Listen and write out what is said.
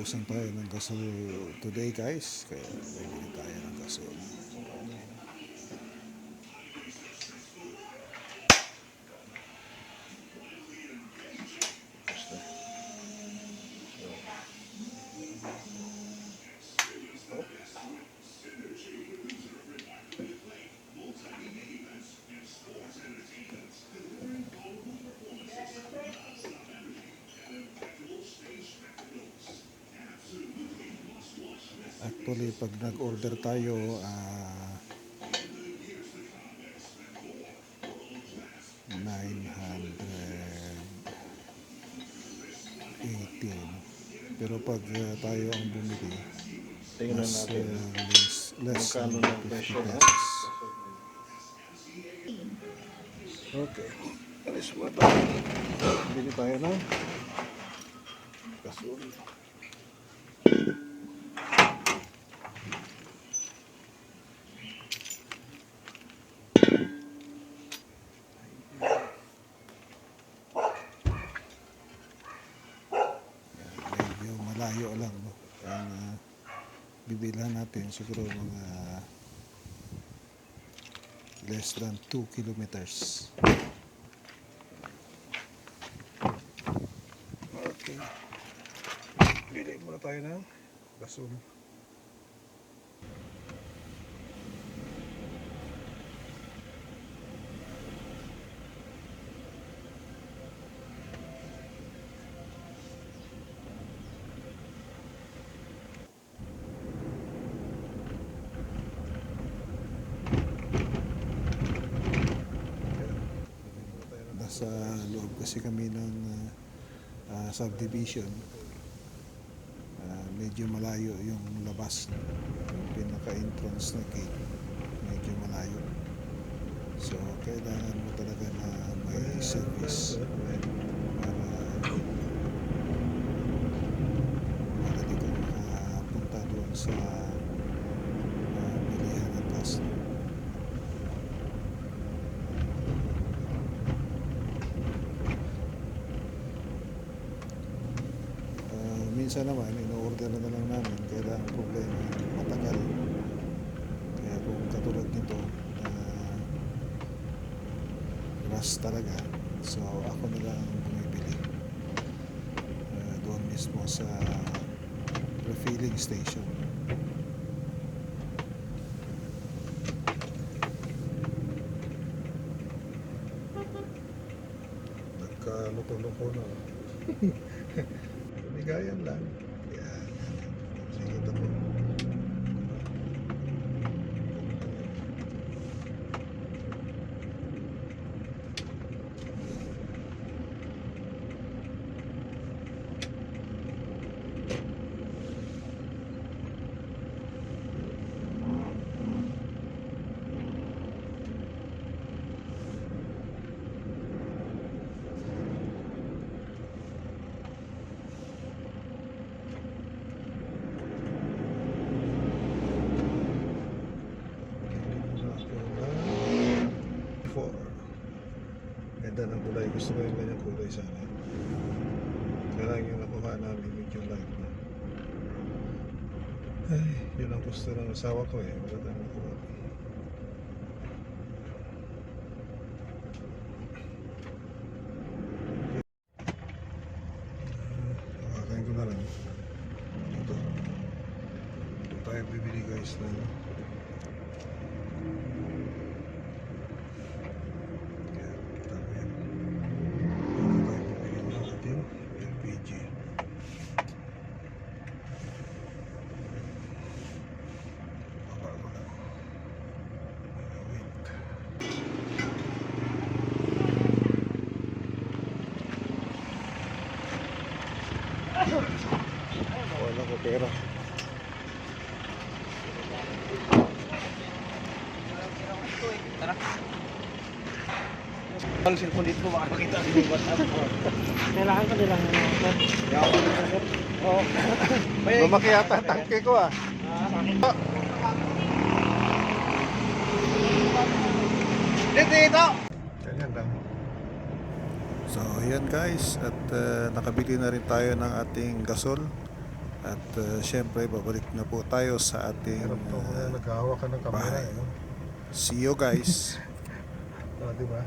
naubusan tayo ng gasol today guys. Kaya bibili tayo ng gasol. Actually, pag nag-order tayo, ah 980. no? Pero pag ah, tayo ang bumili, Tingnan mas natin. ah, less, less Magkano than ng 50 presyo, pesos. Okay. Alis mo tayo. Bili tayo ng gasol. Malayo lang no? Ang uh, bibilan natin siguro mga less than 2 kilometers. Okay. Bili muna tayo ng gasol nasa loob kasi kami ng uh, uh, subdivision. Ah, medyo malayo yung labas yung pinaka entrance na gate. Medyo malayo. So kailangan mo talaga na may service para madali ka makapunta doon sa uh, bilihan ng gas Ah, minsan naman, in-order na lang namin kaya ang problema matagal. Kaya kung katulad nito, uh, rush talaga. So ako na lang ang bumibili. Ah, doon mismo sa refilling station. Nagkaluko-luko na. Bigayan lang. Ganda ng kulay. Gusto ko yung ganyang kulay sana. Kailangan yung nakuha namin medyo light na. Ay, yun ang gusto ng asawa ko eh. Wala tayong nakuha. Kakain ko na lang. Dito. Dito tayo bibili guys ng Kaya, tama yan. Dito tayo bibili ng ating LPG. Baba ko lang. Wait. Ko pera. Ang cellphone dito, baka makita yung WhatsApp ko. Kailangan ko nilang ano, sir. Oo. Lumaki yata ang tangke ko ah. Dito, dito! Ganyan lang. So, ayan guys. At uh, nakabili na rin tayo ng ating gasol. At uh, syempre, babalik na po tayo sa ating Hirap to uh, naghahawak ka ng kamera. bahay. eh, no? see you guys. Ah, di ba?